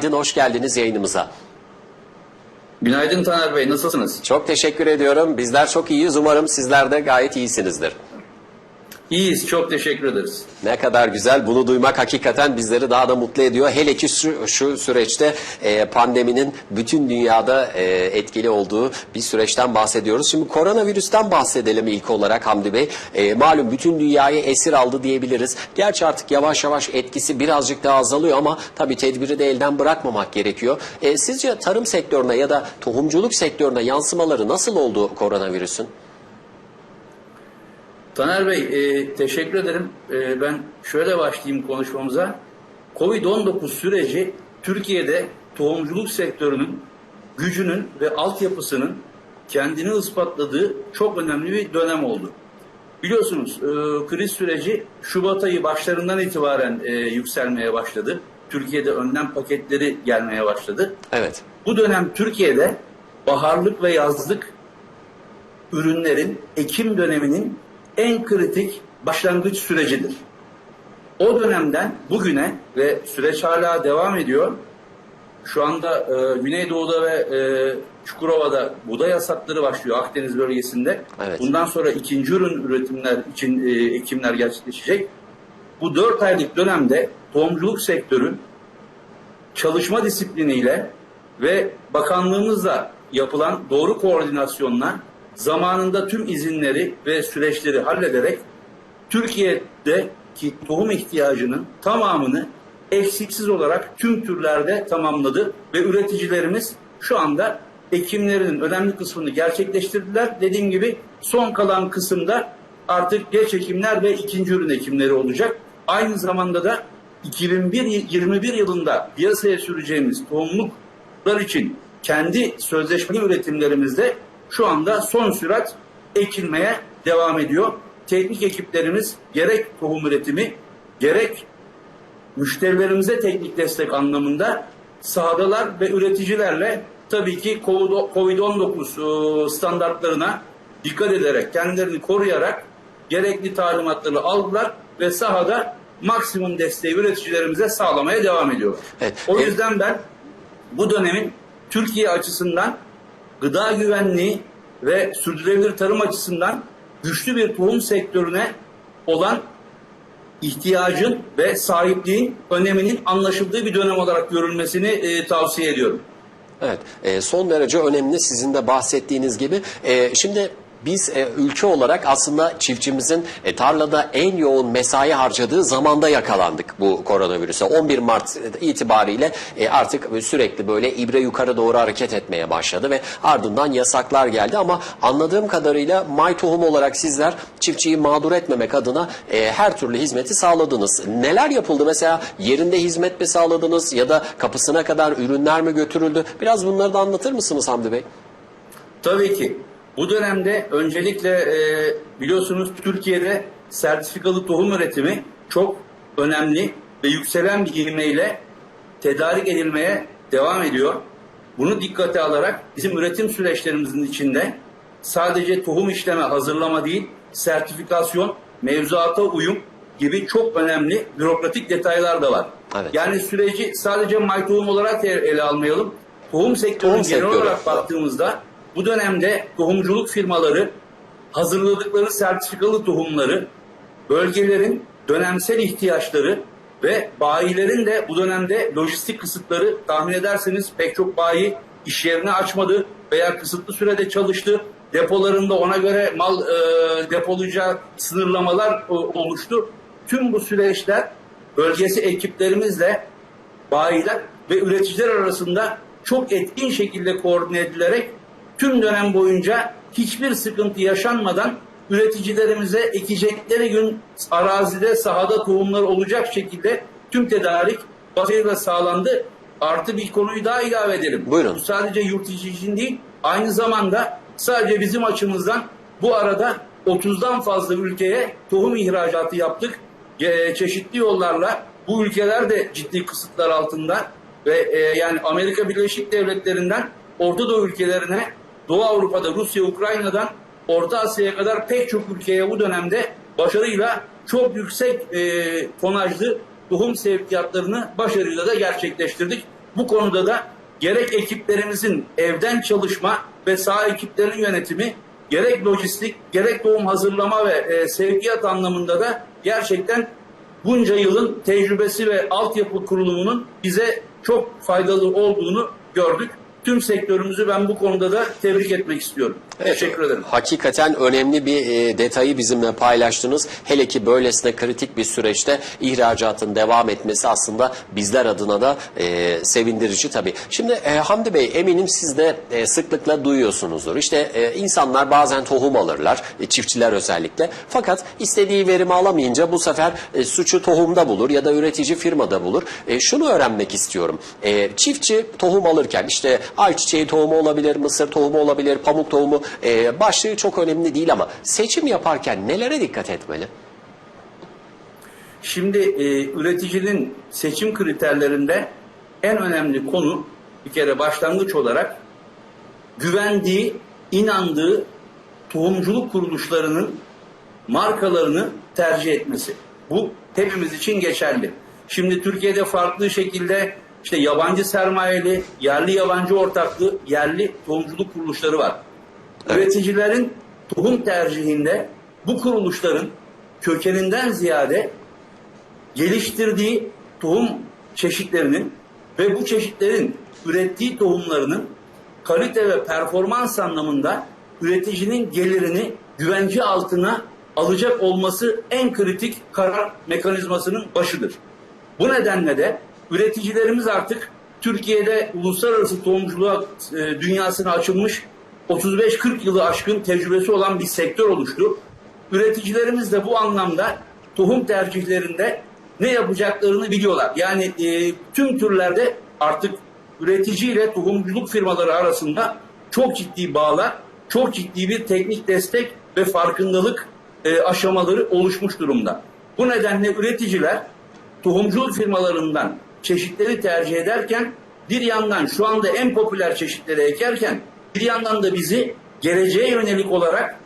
Günaydın, hoş geldiniz yayınımıza. Günaydın Taner Bey, nasılsınız? Çok teşekkür ediyorum. Bizler çok iyiyiz. Umarım sizler de gayet iyisinizdir. İyiyiz, çok teşekkür ederiz. Ne kadar güzel. Bunu duymak hakikaten bizleri daha da mutlu ediyor. Hele ki şu, şu süreçte e, pandeminin bütün dünyada e, etkili olduğu bir süreçten bahsediyoruz. Şimdi koronavirüsten bahsedelim ilk olarak Hamdi Bey. E, malum bütün dünyayı esir aldı diyebiliriz. Gerçi artık yavaş yavaş etkisi birazcık daha azalıyor ama tabii tedbiri de elden bırakmamak gerekiyor. E, sizce tarım sektörüne ya da tohumculuk sektörüne yansımaları nasıl oldu koronavirüsün? Taner Bey, e, teşekkür ederim. E, ben şöyle başlayayım konuşmamıza. Covid-19 süreci Türkiye'de tohumculuk sektörünün gücünün ve altyapısının kendini ispatladığı çok önemli bir dönem oldu. Biliyorsunuz e, kriz süreci Şubat ayı başlarından itibaren e, yükselmeye başladı. Türkiye'de önlem paketleri gelmeye başladı. Evet. Bu dönem Türkiye'de baharlık ve yazlık ürünlerin ekim döneminin en kritik başlangıç sürecidir. O dönemden bugüne ve süreç hala devam ediyor. Şu anda e, Güneydoğu'da ve e, Çukurova'da buğday yasakları başlıyor Akdeniz bölgesinde. Evet. Bundan sonra ikinci ürün üretimler için e, ekimler gerçekleşecek. Bu dört aylık dönemde tohumculuk sektörü çalışma disipliniyle ve bakanlığımızla yapılan doğru koordinasyonla zamanında tüm izinleri ve süreçleri hallederek Türkiye'deki tohum ihtiyacının tamamını eksiksiz olarak tüm türlerde tamamladı ve üreticilerimiz şu anda ekimlerinin önemli kısmını gerçekleştirdiler. Dediğim gibi son kalan kısımda artık geç ekimler ve ikinci ürün ekimleri olacak. Aynı zamanda da 2021 yılında piyasaya süreceğimiz tohumluklar için kendi sözleşmeli üretimlerimizde şu anda son sürat ekilmeye devam ediyor. Teknik ekiplerimiz gerek tohum üretimi gerek müşterilerimize teknik destek anlamında sahadalar ve üreticilerle tabii ki Covid-19 standartlarına dikkat ederek, kendilerini koruyarak gerekli talimatları aldılar ve sahada maksimum desteği üreticilerimize sağlamaya devam ediyorlar. Evet. O E- yüzden ben bu dönemin Türkiye açısından gıda güvenliği ve sürdürülebilir tarım açısından güçlü bir tohum sektörüne olan ihtiyacın ve sahipliğin öneminin anlaşıldığı bir dönem olarak görülmesini e, tavsiye ediyorum. Evet, e, son derece önemli sizin de bahsettiğiniz gibi. E, şimdi biz e, ülke olarak aslında çiftçimizin e, tarlada en yoğun mesai harcadığı zamanda yakalandık bu koronavirüse. 11 Mart itibariyle e, artık sürekli böyle ibre yukarı doğru hareket etmeye başladı ve ardından yasaklar geldi ama anladığım kadarıyla May Tohum olarak sizler çiftçiyi mağdur etmemek adına e, her türlü hizmeti sağladınız. Neler yapıldı mesela yerinde hizmet mi sağladınız ya da kapısına kadar ürünler mi götürüldü? Biraz bunları da anlatır mısınız Hamdi Bey? Tabii ki. Bu dönemde öncelikle e, biliyorsunuz Türkiye'de sertifikalı tohum üretimi çok önemli ve yükselen bir ivmeyle tedarik edilmeye devam ediyor. Bunu dikkate alarak bizim üretim süreçlerimizin içinde sadece tohum işleme, hazırlama değil, sertifikasyon, mevzuata uyum gibi çok önemli bürokratik detaylar da var. Evet. Yani süreci sadece may tohum olarak ele almayalım. Tohum sektörünün Tohum genel sektörü. olarak baktığımızda bu dönemde tohumculuk firmaları hazırladıkları sertifikalı tohumları bölgelerin dönemsel ihtiyaçları ve bayilerin de bu dönemde lojistik kısıtları tahmin ederseniz pek çok bayi iş yerini açmadı veya kısıtlı sürede çalıştı. Depolarında ona göre mal e, depolayacağı sınırlamalar e, oluştu. Tüm bu süreçler bölgesi ekiplerimizle bayiler ve üreticiler arasında çok etkin şekilde koordine edilerek tüm dönem boyunca hiçbir sıkıntı yaşanmadan üreticilerimize ekecekleri gün arazide sahada tohumlar olacak şekilde tüm tedarik başarıyla sağlandı. Artı bir konuyu daha ilave edelim. Buyurun. Bu sadece yurt içi için değil aynı zamanda sadece bizim açımızdan bu arada 30'dan fazla ülkeye tohum ihracatı yaptık. Çeşitli yollarla bu ülkeler de ciddi kısıtlar altında ve e, yani Amerika Birleşik Devletleri'nden Orta Doğu ülkelerine, Doğu Avrupa'da, Rusya, Ukrayna'dan Orta Asya'ya kadar pek çok ülkeye bu dönemde başarıyla çok yüksek e, tonajlı tohum sevkiyatlarını başarıyla da gerçekleştirdik. Bu konuda da gerek ekiplerimizin evden çalışma ve saha ekiplerinin yönetimi, gerek lojistik, gerek doğum hazırlama ve e, sevkiyat anlamında da gerçekten bunca yılın tecrübesi ve altyapı kurulumunun bize çok faydalı olduğunu gördük. Tüm sektörümüzü ben bu konuda da tebrik etmek istiyorum. Teşekkür ederim. Hakikaten önemli bir e, detayı bizimle paylaştınız. Hele ki böylesine kritik bir süreçte ihracatın devam etmesi aslında bizler adına da e, sevindirici tabii. Şimdi e, Hamdi Bey eminim siz de e, sıklıkla duyuyorsunuzdur. İşte e, insanlar bazen tohum alırlar, e, çiftçiler özellikle. Fakat istediği verimi alamayınca bu sefer e, suçu tohumda bulur ya da üretici firmada bulur. E, şunu öğrenmek istiyorum. E, çiftçi tohum alırken işte ayçiçeği tohumu olabilir, mısır tohumu olabilir, pamuk tohumu e, başlığı çok önemli değil ama seçim yaparken nelere dikkat etmeli? Şimdi e, üreticinin seçim kriterlerinde en önemli konu bir kere başlangıç olarak güvendiği, inandığı tohumculuk kuruluşlarının markalarını tercih etmesi. Bu hepimiz için geçerli. Şimdi Türkiye'de farklı şekilde işte yabancı sermayeli, yerli yabancı ortaklı, yerli tohumculuk kuruluşları var. Üreticilerin tohum tercihinde bu kuruluşların kökeninden ziyade geliştirdiği tohum çeşitlerinin ve bu çeşitlerin ürettiği tohumlarının kalite ve performans anlamında üreticinin gelirini güvence altına alacak olması en kritik karar mekanizmasının başıdır. Bu nedenle de üreticilerimiz artık Türkiye'de uluslararası tohumculuğa e, dünyasına açılmış 35-40 yılı aşkın tecrübesi olan bir sektör oluştu. Üreticilerimiz de bu anlamda tohum tercihlerinde ne yapacaklarını biliyorlar. Yani e, tüm türlerde artık üretici ile tohumculuk firmaları arasında çok ciddi bağlar, çok ciddi bir teknik destek ve farkındalık e, aşamaları oluşmuş durumda. Bu nedenle üreticiler tohumculuk firmalarından çeşitleri tercih ederken bir yandan şu anda en popüler çeşitleri ekerken bir yandan da bizi geleceğe yönelik olarak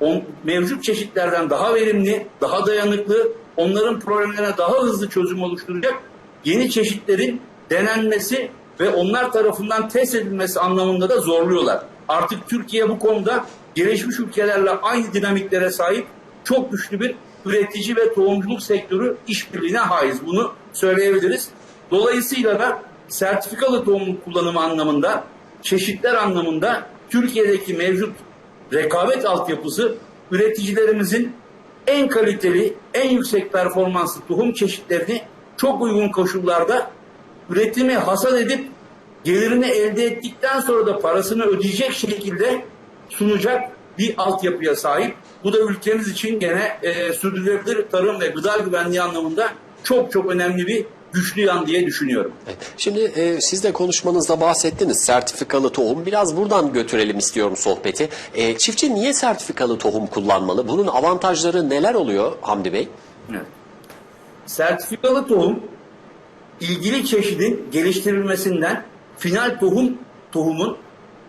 on, mevcut çeşitlerden daha verimli, daha dayanıklı, onların problemlerine daha hızlı çözüm oluşturacak yeni çeşitlerin denenmesi ve onlar tarafından test edilmesi anlamında da zorluyorlar. Artık Türkiye bu konuda gelişmiş ülkelerle aynı dinamiklere sahip çok güçlü bir üretici ve tohumculuk sektörü işbirliğine haiz. Bunu söyleyebiliriz. Dolayısıyla da sertifikalı tohumluk kullanımı anlamında, çeşitler anlamında Türkiye'deki mevcut rekabet altyapısı üreticilerimizin en kaliteli, en yüksek performanslı tohum çeşitlerini çok uygun koşullarda üretimi hasat edip gelirini elde ettikten sonra da parasını ödeyecek şekilde sunacak bir altyapıya sahip. Bu da ülkemiz için gene e, sürdürülebilir tarım ve gıda güvenliği anlamında çok çok önemli bir güçlü yan diye düşünüyorum. Şimdi e, siz de konuşmanızda bahsettiniz sertifikalı tohum. Biraz buradan götürelim istiyorum sohbeti. E, çiftçi niye sertifikalı tohum kullanmalı? Bunun avantajları neler oluyor Hamdi Bey? Evet. Sertifikalı tohum ilgili çeşidin geliştirilmesinden final tohum tohumun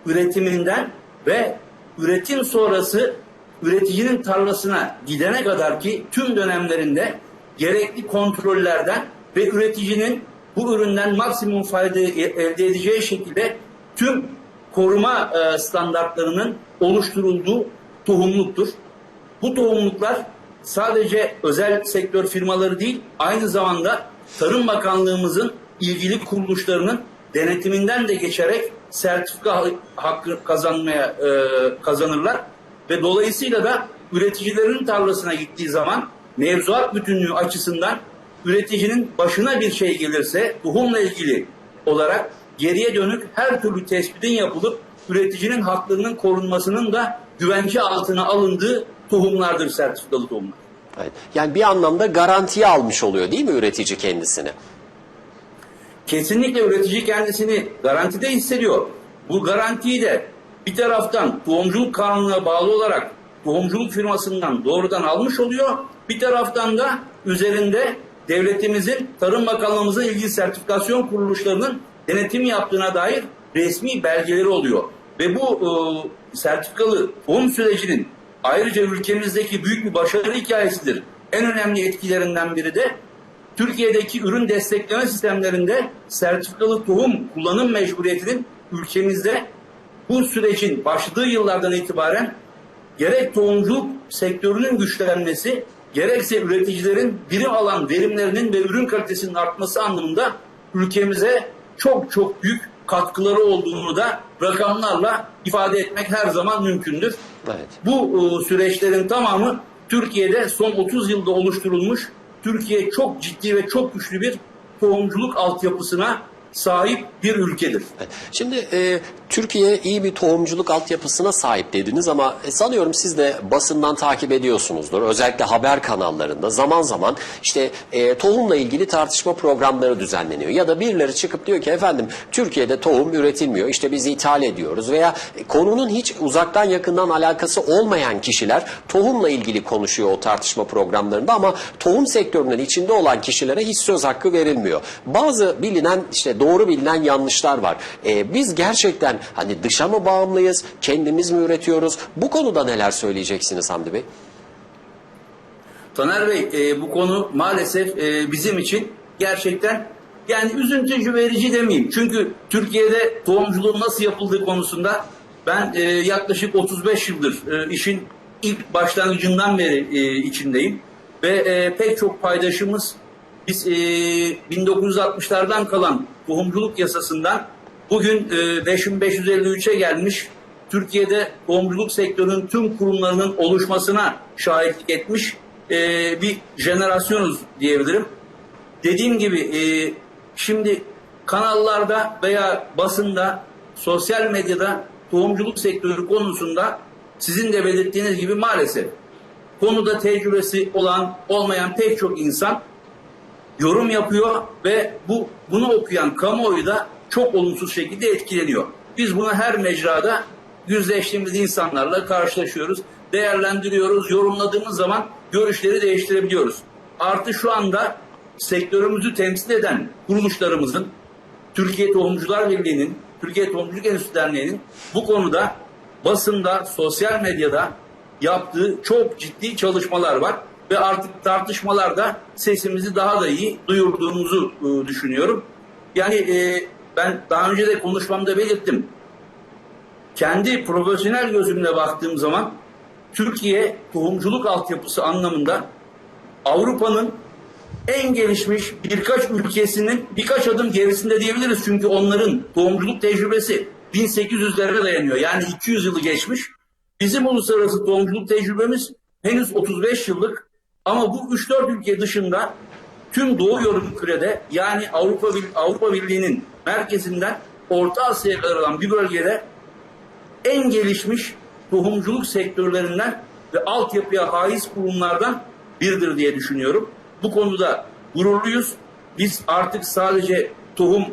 üretiminden ve üretim sonrası üreticinin tarlasına gidene kadar ki tüm dönemlerinde gerekli kontrollerden ve üreticinin bu üründen maksimum fayda elde edeceği şekilde tüm koruma e, standartlarının oluşturulduğu tohumluktur. Bu tohumluklar sadece özel sektör firmaları değil, aynı zamanda Tarım Bakanlığımızın ilgili kuruluşlarının denetiminden de geçerek sertifika hakkı kazanmaya e, kazanırlar ve dolayısıyla da üreticilerin tarlasına gittiği zaman mevzuat bütünlüğü açısından üreticinin başına bir şey gelirse tohumla ilgili olarak geriye dönük her türlü tespitin yapılıp üreticinin haklarının korunmasının da güvence altına alındığı tohumlardır sertifikalı tohumlar. Evet. Yani bir anlamda garantiye almış oluyor değil mi üretici kendisini? Kesinlikle üretici kendisini garantide hissediyor. Bu garantiyi de bir taraftan tohumculuk kanununa bağlı olarak tohumculuk firmasından doğrudan almış oluyor. Bir taraftan da üzerinde devletimizin, Tarım Bakanlığımızın ilgili sertifikasyon kuruluşlarının denetim yaptığına dair resmi belgeleri oluyor. Ve bu e, sertifikalı tohum sürecinin ayrıca ülkemizdeki büyük bir başarı hikayesidir. En önemli etkilerinden biri de Türkiye'deki ürün destekleme sistemlerinde sertifikalı tohum kullanım mecburiyetinin ülkemizde bu sürecin başladığı yıllardan itibaren gerek tohumculuk sektörünün güçlenmesi, gerekse üreticilerin birim alan verimlerinin ve ürün kalitesinin artması anlamında ülkemize çok çok büyük katkıları olduğunu da rakamlarla ifade etmek her zaman mümkündür. Evet. Bu e, süreçlerin tamamı Türkiye'de son 30 yılda oluşturulmuş, Türkiye çok ciddi ve çok güçlü bir tohumculuk altyapısına sahip bir ülkedir. Şimdi e, Türkiye iyi bir tohumculuk altyapısına sahip dediniz ama e, sanıyorum siz de basından takip ediyorsunuzdur. Özellikle haber kanallarında zaman zaman işte e, tohumla ilgili tartışma programları düzenleniyor. Ya da birileri çıkıp diyor ki efendim Türkiye'de tohum üretilmiyor işte biz ithal ediyoruz veya e, konunun hiç uzaktan yakından alakası olmayan kişiler tohumla ilgili konuşuyor o tartışma programlarında ama tohum sektörünün içinde olan kişilere hiç söz hakkı verilmiyor. Bazı bilinen işte doğru bilinen yanlışlar var. E, biz gerçekten hani dışa mı bağımlıyız, kendimiz mi üretiyoruz? Bu konuda neler söyleyeceksiniz Hamdi Bey? Taner Bey e, bu konu maalesef e, bizim için gerçekten yani üzüntücü verici demeyeyim. Çünkü Türkiye'de tohumculuğun nasıl yapıldığı konusunda ben e, yaklaşık 35 yıldır e, işin ilk başlangıcından beri e, içindeyim. Ve e, pek çok paydaşımız biz e, 1960'lardan kalan tohumculuk yasasından bugün e, 5553'e gelmiş Türkiye'de tohumculuk sektörünün tüm kurumlarının oluşmasına şahitlik etmiş e, bir jenerasyonuz diyebilirim. Dediğim gibi e, şimdi kanallarda veya basında, sosyal medyada tohumculuk sektörü konusunda sizin de belirttiğiniz gibi maalesef konuda tecrübesi olan olmayan pek çok insan yorum yapıyor ve bu bunu okuyan kamuoyu da çok olumsuz şekilde etkileniyor. Biz bunu her mecrada yüzleştiğimiz insanlarla karşılaşıyoruz, değerlendiriyoruz, yorumladığımız zaman görüşleri değiştirebiliyoruz. Artı şu anda sektörümüzü temsil eden kuruluşlarımızın, Türkiye Tohumcular Birliği'nin, Türkiye Tohumculuk Enstitüsü Derneği'nin bu konuda basında, sosyal medyada yaptığı çok ciddi çalışmalar var ve artık tartışmalarda sesimizi daha da iyi duyurduğumuzu e, düşünüyorum. Yani e, ben daha önce de konuşmamda belirttim. Kendi profesyonel gözümle baktığım zaman Türkiye tohumculuk altyapısı anlamında Avrupa'nın en gelişmiş birkaç ülkesinin birkaç adım gerisinde diyebiliriz. Çünkü onların tohumculuk tecrübesi 1800'lere dayanıyor. Yani 200 yılı geçmiş. Bizim uluslararası tohumculuk tecrübemiz henüz 35 yıllık ama bu 3-4 ülke dışında tüm Doğu Yarımküre'de yani Avrupa Avrupa Birliği'nin merkezinden Orta Asya'ya kadar olan bir bölgede en gelişmiş tohumculuk sektörlerinden ve altyapıya haiz kurumlardan biridir diye düşünüyorum. Bu konuda gururluyuz. Biz artık sadece tohum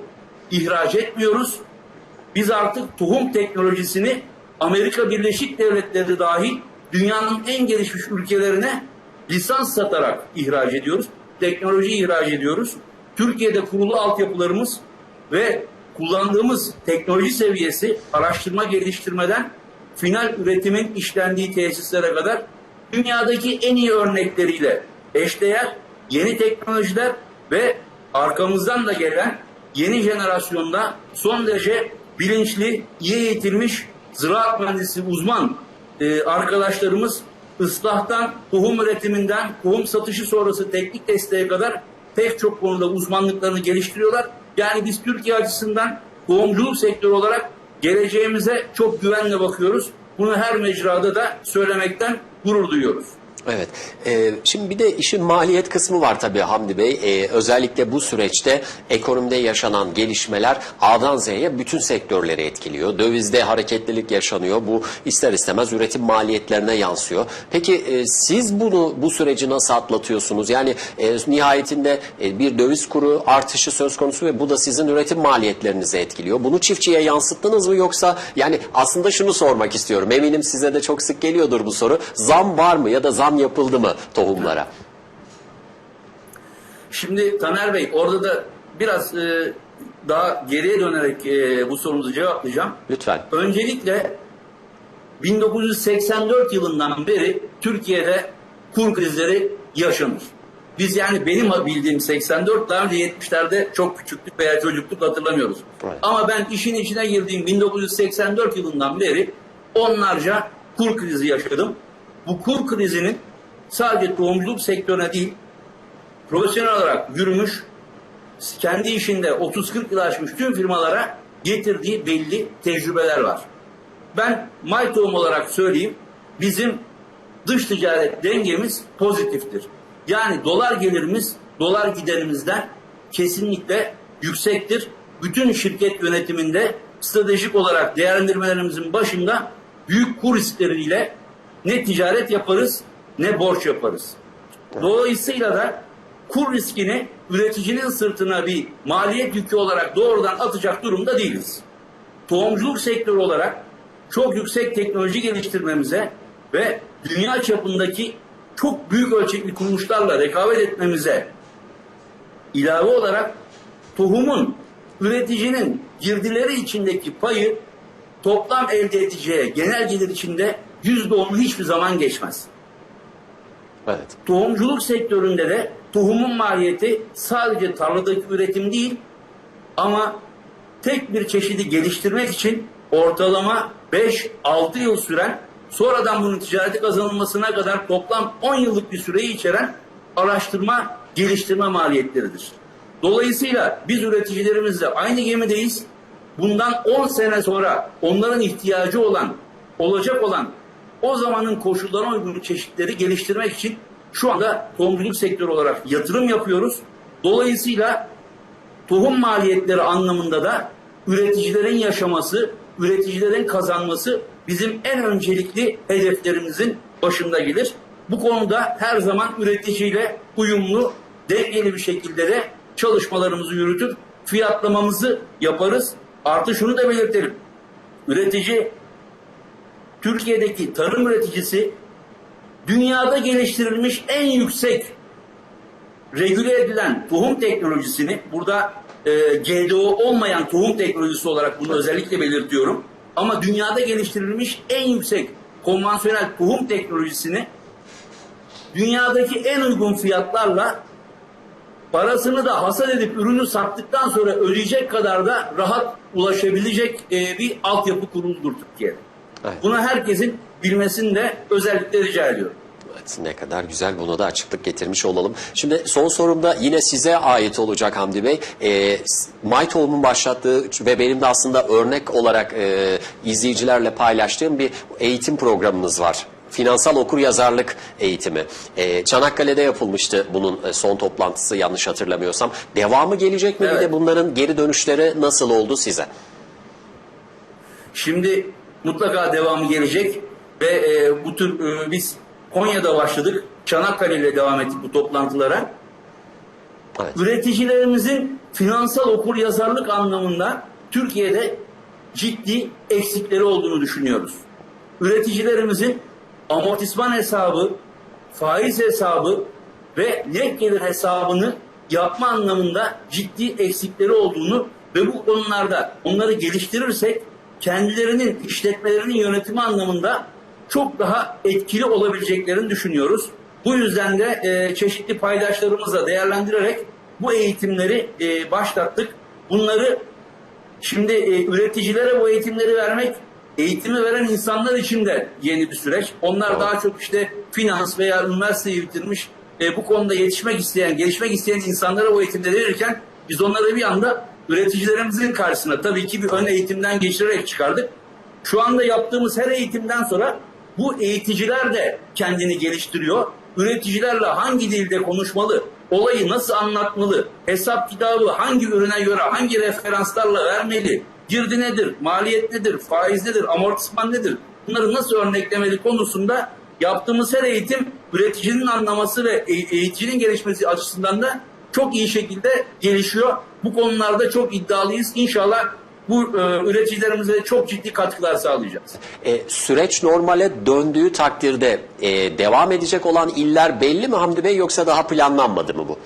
ihraç etmiyoruz. Biz artık tohum teknolojisini Amerika Birleşik Devletleri dahil dünyanın en gelişmiş ülkelerine lisans satarak ihraç ediyoruz. Teknoloji ihraç ediyoruz. Türkiye'de kurulu altyapılarımız ve kullandığımız teknoloji seviyesi araştırma geliştirmeden final üretimin işlendiği tesislere kadar dünyadaki en iyi örnekleriyle eşdeğer yeni teknolojiler ve arkamızdan da gelen yeni jenerasyonda son derece bilinçli, iyi eğitilmiş ziraat mühendisi uzman e, arkadaşlarımız ıslahtan, tohum üretiminden, tohum satışı sonrası teknik desteğe kadar pek çok konuda uzmanlıklarını geliştiriyorlar. Yani biz Türkiye açısından tohumculuk sektörü olarak geleceğimize çok güvenle bakıyoruz. Bunu her mecrada da söylemekten gurur duyuyoruz. Evet. Ee, şimdi bir de işin maliyet kısmı var tabii Hamdi Bey. Ee, özellikle bu süreçte ekonomide yaşanan gelişmeler A'dan Z'ye bütün sektörleri etkiliyor. Dövizde hareketlilik yaşanıyor. Bu ister istemez üretim maliyetlerine yansıyor. Peki e, siz bunu bu süreci nasıl atlatıyorsunuz? Yani e, nihayetinde e, bir döviz kuru artışı söz konusu ve bu da sizin üretim maliyetlerinizi etkiliyor. Bunu çiftçiye yansıttınız mı yoksa yani aslında şunu sormak istiyorum. Eminim size de çok sık geliyordur bu soru. Zam var mı ya da zam yapıldı mı tohumlara? Şimdi Taner Bey orada da biraz e, daha geriye dönerek e, bu sorunuzu cevaplayacağım. Lütfen. Öncelikle 1984 yılından beri Türkiye'de kur krizleri yaşanır. Biz yani benim bildiğim 84 daha önce 70'lerde çok küçüklük veya çocukluk hatırlamıyoruz. Evet. Ama ben işin içine girdiğim 1984 yılından beri onlarca kur krizi yaşadım. Bu kur krizinin sadece tohumculuk sektörüne değil, profesyonel olarak yürümüş, kendi işinde 30-40 yıl aşmış tüm firmalara getirdiği belli tecrübeler var. Ben May olarak söyleyeyim, bizim dış ticaret dengemiz pozitiftir. Yani dolar gelirimiz dolar giderimizden kesinlikle yüksektir. Bütün şirket yönetiminde stratejik olarak değerlendirmelerimizin başında büyük kur riskleriyle ne ticaret yaparız ne borç yaparız. Dolayısıyla da kur riskini üreticinin sırtına bir maliyet yükü olarak doğrudan atacak durumda değiliz. Tohumculuk sektörü olarak çok yüksek teknoloji geliştirmemize ve dünya çapındaki çok büyük ölçekli kuruluşlarla rekabet etmemize ilave olarak tohumun üreticinin girdileri içindeki payı toplam elde edeceği genel gelir içinde yüzde onu hiçbir zaman geçmez. Evet. Tohumculuk sektöründe de tohumun maliyeti sadece tarladaki üretim değil ama tek bir çeşidi geliştirmek için ortalama 5-6 yıl süren sonradan bunun ticareti kazanılmasına kadar toplam 10 yıllık bir süreyi içeren araştırma, geliştirme maliyetleridir. Dolayısıyla biz üreticilerimizle aynı gemideyiz. Bundan 10 sene sonra onların ihtiyacı olan, olacak olan o zamanın koşullarına uygun çeşitleri geliştirmek için şu anda tohumculuk sektörü olarak yatırım yapıyoruz. Dolayısıyla tohum maliyetleri anlamında da üreticilerin yaşaması, üreticilerin kazanması bizim en öncelikli hedeflerimizin başında gelir. Bu konuda her zaman üreticiyle uyumlu, dengeli bir şekilde de çalışmalarımızı yürütür, fiyatlamamızı yaparız. Artı şunu da belirtelim. Üretici Türkiye'deki tarım üreticisi dünyada geliştirilmiş en yüksek regüle edilen tohum teknolojisini burada e, GDO olmayan tohum teknolojisi olarak bunu özellikle belirtiyorum. Ama dünyada geliştirilmiş en yüksek konvansiyonel tohum teknolojisini dünyadaki en uygun fiyatlarla parasını da hasat edip ürünü sattıktan sonra ödeyecek kadar da rahat ulaşabilecek e, bir altyapı kuruludur Türkiye'de. Evet. Bunu herkesin bilmesini de özellikle rica ediyorum. Evet, ne kadar güzel buna da açıklık getirmiş olalım. Şimdi son sorum da yine size ait olacak Hamdi Bey. E, My Tohum'un başlattığı ve benim de aslında örnek olarak e, izleyicilerle paylaştığım bir eğitim programımız var. Finansal okur yazarlık eğitimi. E, Çanakkale'de yapılmıştı bunun e, son toplantısı yanlış hatırlamıyorsam. Devamı gelecek mi? Bir Evet. de bunların geri dönüşleri nasıl oldu size? Şimdi mutlaka devamı gelecek ve e, bu tür e, biz Konya'da başladık. Çanakkale ile devam ettik bu toplantılara. Evet. Üreticilerimizin finansal okur yazarlık anlamında Türkiye'de ciddi eksikleri olduğunu düşünüyoruz. Üreticilerimizin amortisman hesabı, faiz hesabı ve net gelir hesabını yapma anlamında ciddi eksikleri olduğunu ve bu konularda onları geliştirirsek kendilerinin işletmelerinin yönetimi anlamında çok daha etkili olabileceklerini düşünüyoruz. Bu yüzden de e, çeşitli paydaşlarımızla değerlendirerek bu eğitimleri e, başlattık. Bunları şimdi e, üreticilere bu eğitimleri vermek eğitimi veren insanlar için de yeni bir süreç. Onlar daha çok işte finans veya üniversiteyi bitirmiş e, bu konuda yetişmek isteyen, gelişmek isteyen insanlara bu eğitimleri verirken biz onları bir anda üreticilerimizin karşısına tabii ki bir ön eğitimden geçirerek çıkardık. Şu anda yaptığımız her eğitimden sonra bu eğiticiler de kendini geliştiriyor. Üreticilerle hangi dilde konuşmalı, olayı nasıl anlatmalı, hesap kitabı hangi ürüne göre, hangi referanslarla vermeli, girdi nedir, maliyet nedir, faiz nedir, amortisman nedir, bunları nasıl örneklemeli konusunda yaptığımız her eğitim üreticinin anlaması ve e- eğiticinin gelişmesi açısından da çok iyi şekilde gelişiyor. Bu konularda çok iddialıyız. İnşallah bu e, üreticilerimize çok ciddi katkılar sağlayacağız. E, süreç normale döndüğü takdirde e, devam edecek olan iller belli mi Hamdi Bey yoksa daha planlanmadı mı bu?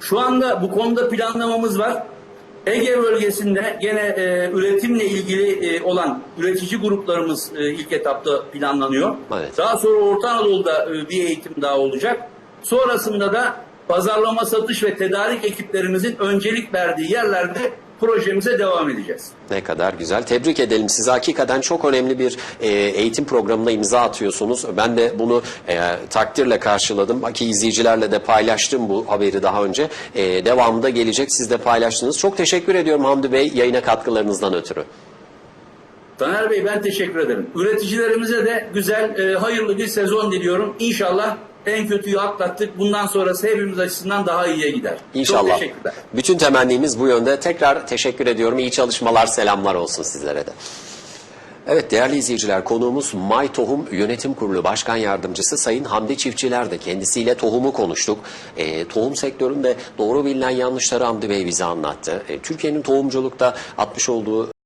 Şu anda bu konuda planlamamız var. Ege bölgesinde gene e, üretimle ilgili e, olan üretici gruplarımız e, ilk etapta planlanıyor. Evet. Daha sonra Orta Anadolu'da e, bir eğitim daha olacak. Sonrasında da pazarlama, satış ve tedarik ekiplerimizin öncelik verdiği yerlerde projemize devam edeceğiz. Ne kadar güzel. Tebrik edelim sizi. Hakikaten çok önemli bir e, eğitim programına imza atıyorsunuz. Ben de bunu e, takdirle karşıladım. Ki izleyicilerle de paylaştım bu haberi daha önce. E, devamında gelecek. Siz de paylaştınız. Çok teşekkür ediyorum Hamdi Bey yayına katkılarınızdan ötürü. Taner Bey ben teşekkür ederim. Üreticilerimize de güzel, e, hayırlı bir sezon diliyorum. İnşallah en kötüyü atlattık. Bundan sonrası hepimiz açısından daha iyiye gider. İnşallah. Çok teşekkürler. Bütün temennimiz bu yönde. Tekrar teşekkür ediyorum. İyi çalışmalar, selamlar olsun sizlere de. Evet değerli izleyiciler konuğumuz May Tohum Yönetim Kurulu Başkan Yardımcısı Sayın Hamdi Çiftçiler de kendisiyle tohumu konuştuk. E, tohum sektöründe doğru bilinen yanlışları Hamdi Bey bize anlattı. E, Türkiye'nin tohumculukta atmış olduğu